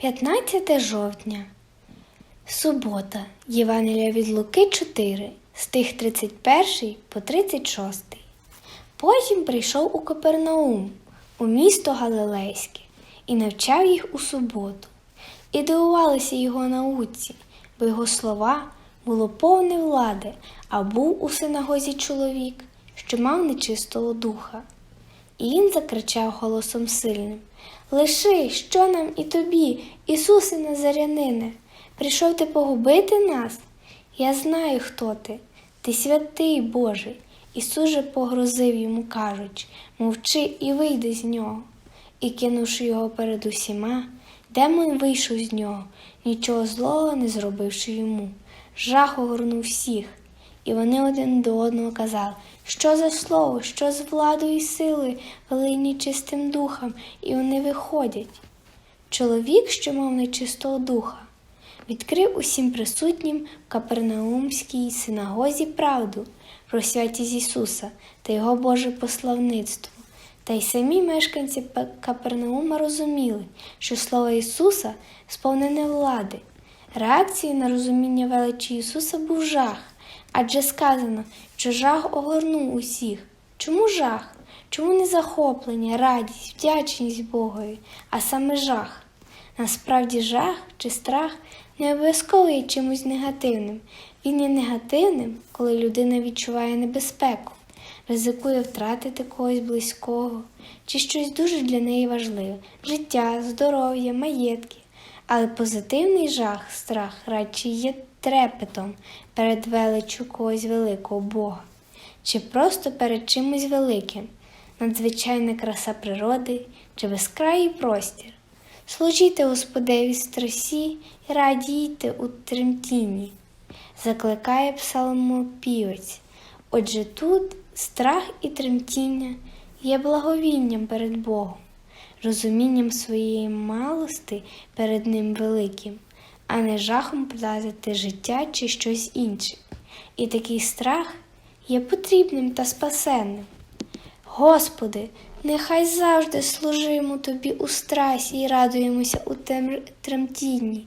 15 жовтня. Субота. Євангелія від Луки 4, стих 31 по 36. Потім прийшов у Капернаум, у місто Галилейське, і навчав їх у суботу. І дивувалися його науці, бо його слова було повне влади, а був у синагозі чоловік, що мав нечистого духа. І він закричав голосом сильним Лиши, що нам і тобі, Ісусе Назарянине, прийшов ти погубити нас? Я знаю, хто ти. Ти святий Божий. Ісус же погрозив йому, кажучи, мовчи і вийди з нього. І кинувши його перед усіма, демон вийшов з нього, нічого злого не зробивши йому. Жах огорнув всіх. І вони один до одного казали, що за слово, що з владою і силою, велині чистим духом, і вони виходять. Чоловік, що мав нечистого духа, відкрив усім присутнім в Капернаумській синагозі правду про святість Ісуса та Його Боже пославництво. Та й самі мешканці Капернаума розуміли, що слово Ісуса сповнене влади. Реакцією на розуміння величі Ісуса був жах, адже сказано, що жах огорнув усіх. Чому жах? Чому не захоплення, радість, вдячність Богові, а саме жах? Насправді жах чи страх не обов'язково є чимось негативним. Він є негативним, коли людина відчуває небезпеку, ризикує втратити когось близького чи щось дуже для неї важливе життя, здоров'я, маєтки. Але позитивний жах, страх радше є трепетом перед величчю когось великого Бога, чи просто перед чимось великим, надзвичайна краса природи чи безкраїй простір. Служіть Господеві страсі і радійте у тремтінні, закликає псалмопівець. Отже, тут страх і тремтіння є благовінням перед Богом, розумінням своєї малости перед Ним великим, а не жахом втратити життя чи щось інше. І такий страх є потрібним та спасенним. Господи, нехай завжди служимо Тобі у страсі і радуємося у тремтінні.